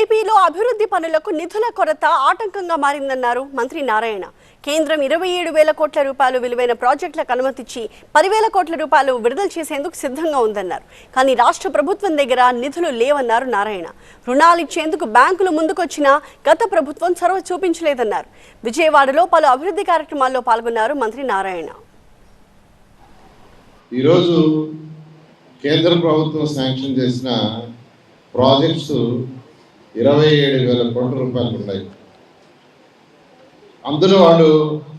ఏపీలో అభివృద్ధి పనులకు నిధుల కొరత ఆటంకంగా మారిందన్నారు మంత్రి నారాయణ. కేంద్రం ఇరవై ఏడు వేల కోట్ల రూపాయలు విలువైన ప్రాజెక్టులకు అనుమతిచ్చి పదివేల కోట్ల రూపాయలు విడుదల చేసేందుకు సిద్ధంగా ఉందన్నారు. కానీ రాష్ట్ర ప్రభుత్వం దగ్గర నిధులు లేవన్నారు నారాయణ. రుణాలు ఇచ్చేందుకు బ్యాంకులు ముందుకొచ్చినా గత ప్రభుత్వం చొరవ చూపించలేదన్నారు. విజయవాడలో పలు అభివృద్ధి కార్యక్రమాల్లో పాల్గొన్నారు మంత్రి నారాయణ. ఈరోజు కేంద్ర ప్రభుత్వం శాంక్షన్ చేసిన ప్రాజెక్ట్స్ ఇరవై ఏడు వేల కోట్ల రూపాయలు ఉన్నాయి. అందులో వాళ్ళు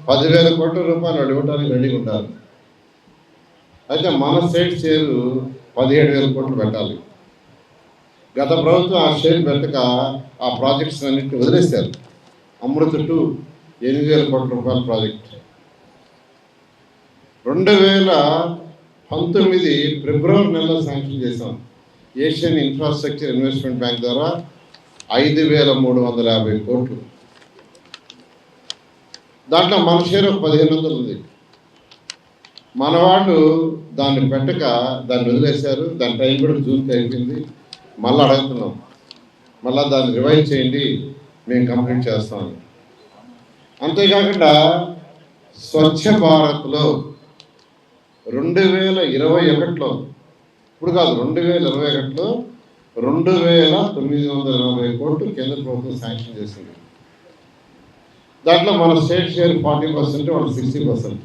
పదివేల కోట్ల రూపాయలు వాళ్ళు ఇవ్వడానికి రెడీగా ఉండాలి అయితే మన స్టేట్ షేరు పదిహేడు వేల కోట్లు పెట్టాలి. గత ప్రభుత్వం ఆ షేర్ పెట్టక ఆ ప్రాజెక్ట్స్ అన్నింటినీ వదిలేశారు. అమృత టు ఎనిమిది వేల కోట్ల రూపాయల ప్రాజెక్ట్. రెండు వేల పంతొమ్మిది ఫిబ్రవరి నెలలో శాంక్షన్ చేశాం. ఏషియన్ ఇన్ఫ్రాస్ట్రక్చర్ ఇన్వెస్ట్మెంట్ బ్యాంక్ ద్వారా ఐదు వేల మూడు వందల యాభై కోట్లు. దాంట్లో మన షేర్ ఒక పదిహేను వందలు ఉంది మనవాళ్ళు దాన్ని పెట్టక దాన్ని వదిలేశారు. దాని టైం కూడా జూన్కి అయిపోయింది. మళ్ళీ అడుగుతున్నాం. మళ్ళీ దాన్ని రివైజ్ చేయండి. మేము కంప్లీట్ చేస్తాం అంతేకాకుండా స్వచ్ఛ భారత్లో రెండు వేల ఇరవై ఒకటిలో ఇప్పుడు కాదు రెండు వేల ఇరవై ఒకటిలో రెండు వేల తొమ్మిది వందల ఎనభై కోట్లు కేంద్ర ప్రభుత్వం శాంక్షన్ చేసింది. దాంట్లో మన స్టేట్ షేర్ ఫార్టీ పర్సెంట్ వాళ్ళు సిక్స్టీ పర్సెంట్.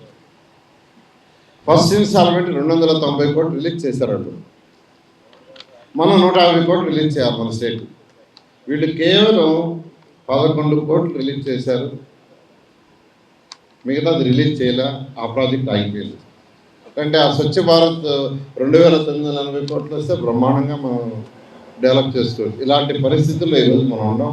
ఫస్ట్ ఇన్స్టాల్మెంట్ రెండు వందల తొంభై కోట్లు రిలీజ్ చేశారు వాళ్ళు మనం నూట యాభై కోట్లు రిలీజ్ చేయాలి మన స్టేట్. వీళ్ళు కేవలం పదకొండు కోట్లు రిలీజ్ చేశారు. మిగతాది రిలీజ్ చేయలే ఆ ప్రాజెక్ట్ ఆగిపోయింది. అంటే ఆ స్వచ్ఛ భారత్ రెండు వేల తొమ్మిది వందల ఎనభై కోట్లు వస్తే బ్రహ్మాండంగా మనం డెవలప్ చేసుకోవచ్చు ఇలాంటి పరిస్థితుల్లో ఈరోజు మనం ఉన్నాం?